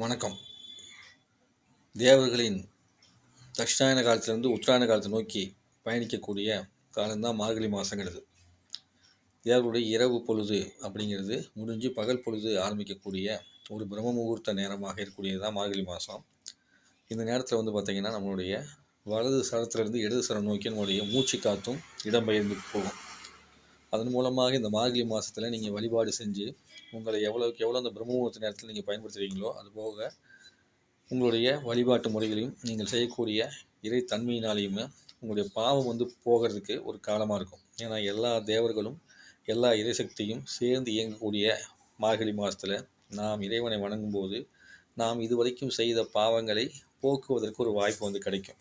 வணக்கம். தேவர்களின் தட்சிணாயன காலத்திலிருந்து உத்தராயண காலத்தை நோக்கி பயணிக்கக்கூடிய காலம்தான் மார்கழி மாதங்கிறது தேவர்களுடைய இரவு பொழுது அப்படிங்கிறது முடிஞ்சு பகல் பொழுது ஆரம்பிக்கக்கூடிய ஒரு பிரம்ம முகூர்த்த நேரமாக இருக்கக்கூடியது தான் மார்கழி மாதம் இந்த நேரத்தில் வந்து பார்த்திங்கன்னா நம்மளுடைய வலது சரத்திலிருந்து இடது சரம் நோக்கி நம்மளுடைய மூச்சு காத்தும் இடம்பெயர்ந்து போகும். அதன் மூலமாக இந்த மார்கழி மாதத்தில் நீங்கள் வழிபாடு செஞ்சு உங்களை எவ்வளோக்கு எவ்வளோ அந்த பிரம்ம நேரத்தில் நீங்கள் பயன்படுத்துகிறீங்களோ அது போக உங்களுடைய வழிபாட்டு முறைகளையும் நீங்கள் செய்யக்கூடிய இறை தன்மையினாலேயுமே உங்களுடைய பாவம் வந்து போகிறதுக்கு ஒரு காலமாக இருக்கும். ஏன்னா எல்லா தேவர்களும் எல்லா இறைசக்தியும் சேர்ந்து இயங்கக்கூடிய மார்கழி மாதத்தில் நாம் இறைவனை வணங்கும்போது நாம் இதுவரைக்கும் செய்த பாவங்களை போக்குவதற்கு ஒரு வாய்ப்பு வந்து கிடைக்கும்.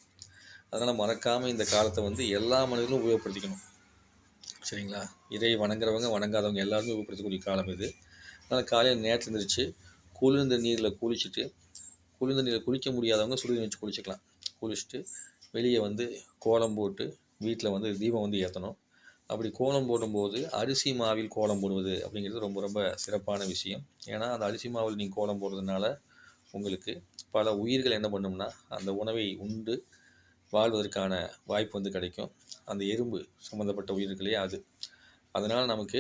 அதனால் மறக்காமல் இந்த காலத்தை வந்து எல்லா மனிதர்களும் உபயோகப்படுத்திக்கணும். சரிங்களா? இதை வணங்குறவங்க வணங்காதவங்க எல்லாருமே உபயோகப்படுத்தக்கூடிய காலம் இது. அதனால் காலையில் நேரத்தில் இருந்துருச்சு குளிர்ந்த நீரில் குளிச்சுட்டு குளிர்ந்த நீரில் குளிக்க முடியாதவங்க சுடுதண்ணி வச்சு குளிச்சுக்கலாம். குளிச்சுட்டு வெளியே வந்து கோலம் போட்டு வீட்டில் வந்து தீபம் வந்து ஏற்றணும் அப்படி கோலம் போடும்போது அரிசி மாவில் கோலம் போடுவது அப்படிங்கிறது ரொம்ப ரொம்ப சிறப்பான விஷயம். ஏன்னா அந்த அரிசி மாவில் நீங்கள் கோலம் போடுறதுனால உங்களுக்கு பல உயிர்கள் என்ன பண்ணும்னா அந்த உணவை உண்டு வாழ்வதற்கான வாய்ப்பு வந்து கிடைக்கும். அந்த எறும்பு சம்மந்தப்பட்ட உயிர்களே அது. அதனால் நமக்கு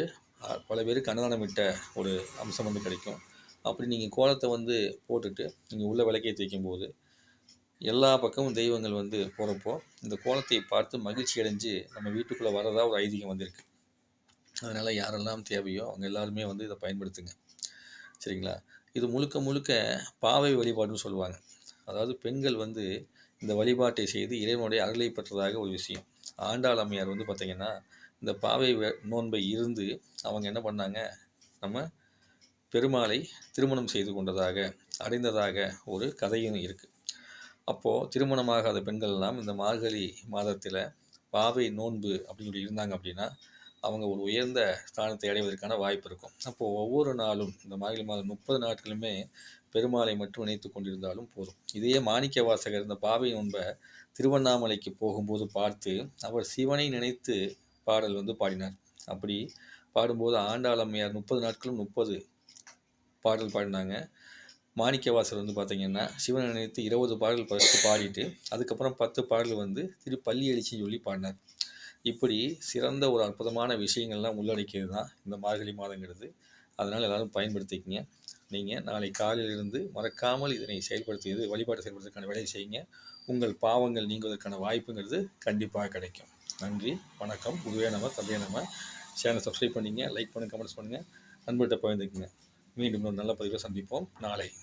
பல பேருக்கு அன்னதானமிட்ட ஒரு அம்சம் வந்து கிடைக்கும். அப்படி நீங்கள் கோலத்தை வந்து போட்டுட்டு நீங்கள் உள்ள விளக்கேற்றி போது எல்லா பக்கமும் தெய்வங்கள் வந்து போகிறப்போ இந்த கோலத்தை பார்த்து மகிழ்ச்சி அடைஞ்சு நம்ம வீட்டுக்குள்ளே வரதா ஒரு ஐதீகம் வந்திருக்கு. அதனால் யாரெல்லாம் தேவையோ அவங்க எல்லாருமே வந்து இதை பயன்படுத்துங்க. சரிங்களா? இது முழுக்க முழுக்க பாவை வழிபாடுன்னு சொல்லுவாங்க. அதாவது பெண்கள் வந்து இந்த வழிபாட்டை செய்து இறைவனுடைய அருளை பெற்றதாக ஒரு விஷயம். ஆண்டாள் அம்மையார் வந்து பார்த்திங்கன்னா இந்த பாவை நோன்பை இருந்து அவங்க என்ன பண்ணாங்க? நம்ம பெருமாளை திருமணம் செய்து கொண்டதாக அடைந்ததாக ஒரு கதையும் இருக்குது அப்போது திருமணமாகாத பெண்கள் எல்லாம் இந்த மார்கழி மாதத்தில் பாவை நோன்பு அப்படின்னு சொல்லி இருந்தாங்க அப்படின்னா அவங்க ஒரு உயர்ந்த ஸ்தானத்தை அடைவதற்கான வாய்ப்பு இருக்கும். அப்போது ஒவ்வொரு நாளும் இந்த மார்கழி மாதம் முப்பது நாட்களுமே பெருமாளை மட்டும் நினைத்து கொண்டிருந்தாலும் போதும். இதையே மாணிக்க வாசகர் இந்த பாவை நோன்பை திருவண்ணாமலைக்கு போகும்போது பார்த்து அவர் சிவனை நினைத்து பாடல் வந்து பாடினார். அப்படி பாடும்போது ஆண்டாள் அம்மையார் முப்பது நாட்களும் முப்பது பாடல் பாடினாங்க. மாணிக்கவாசர் வந்து பார்த்தீங்கன்னா சிவனை நினைத்து இருபது பாடல் ஃபஸ்ட்டு பாடிட்டு அதுக்கப்புறம் பத்து பாடல் வந்து திரு பள்ளி எழுச்சின்னு சொல்லி பாடினார். இப்படி சிறந்த ஒரு அற்புதமான விஷயங்கள்லாம் உள்ளடக்கியது தான் இந்த மார்கழி மாதங்கிறது. அதனால் எல்லாரும் பயன்படுத்திக்கங்க. நீங்கள் நாளை காலையிலிருந்து மறக்காமல் இதனை செயல்படுத்தியது வழிபாடு செயல்படுவதற்கான வேலையை செய்யுங்க. உங்கள் பாவங்கள் நீங்குவதற்கான வாய்ப்புங்கிறது கண்டிப்பாக கிடைக்கும். நன்றி வணக்கம். குருவே நம்ம தந்தையே நம்ம சேனல் சப்ஸ்கிரைப் பண்ணிங்க லைக் பண்ணுங்கள் கமெண்ட்ஸ் பண்ணுங்கள் நண்பர்கிட்ட பகிர்ந்துக்குங்க. மீண்டும் ஒரு நல்ல பதிவை சந்திப்போம். நாளை.